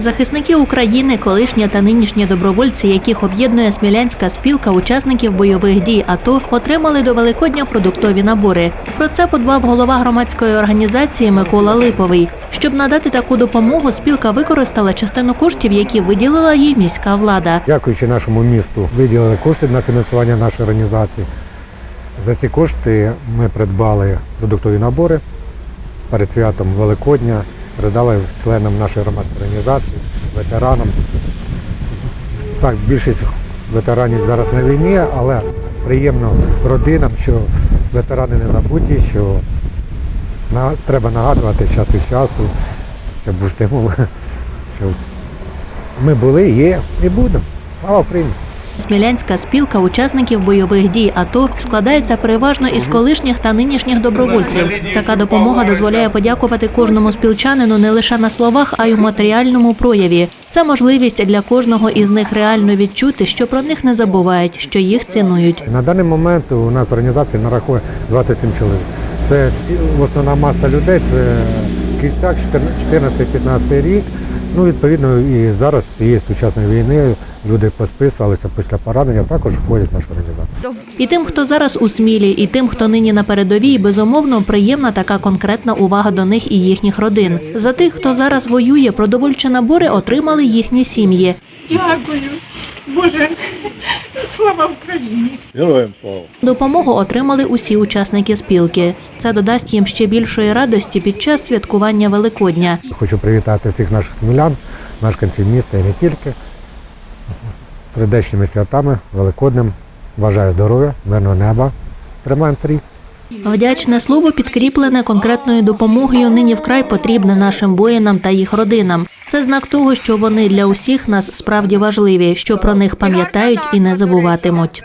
Захисники України, колишні та нинішні добровольці, яких об'єднує Смілянська спілка учасників бойових дій АТО, отримали до Великодня продуктові набори. Про це подбав голова громадської організації Микола Липовий. Щоб надати таку допомогу, спілка використала частину коштів, які виділила їй міська влада. Дякуючи нашому місту, виділили кошти на фінансування нашої організації. За ці кошти ми придбали продуктові набори перед святом Великодня, роздали членам нашої громадської організації, ветеранам. Так, більшість ветеранів зараз на війні, але приємно родинам, що ветерани не забуті, що на- треба нагадувати час від часу, щоб стимул, що ми були, є і будемо. Слава Україні! Смілянська спілка учасників бойових дій АТО складається переважно із колишніх та нинішніх добровольців. Така допомога дозволяє подякувати кожному спілчанину не лише на словах, а й у матеріальному прояві. Це можливість для кожного із них реально відчути, що про них не забувають, що їх цінують. На даний момент у нас в організації нарахує 27 чоловік. Це ці- основна маса людей, це кістяк 14-15 рік. Ну, відповідно, і зараз є сучасної війни люди посписувалися після поранення, також входять в нашу організацію. І тим, хто зараз у смілі, і тим, хто нині на передовій, безумовно приємна така конкретна увага до них і їхніх родин. За тих, хто зараз воює, продовольчі набори отримали їхні сім'ї. Дякую. Боже, слава Україні! Героям слава! Допомогу отримали усі учасники спілки. Це додасть їм ще більшої радості під час святкування Великодня. Хочу привітати всіх наших смілян, мешканців міста і не тільки з прийдешніми святами, Великоднем. Бажаю здоров'я, мирного неба. Тримаємо трій. Вдячне слово підкріплене конкретною допомогою нині вкрай потрібне нашим воїнам та їх родинам. Це знак того, що вони для усіх нас справді важливі, що про них пам'ятають і не забуватимуть.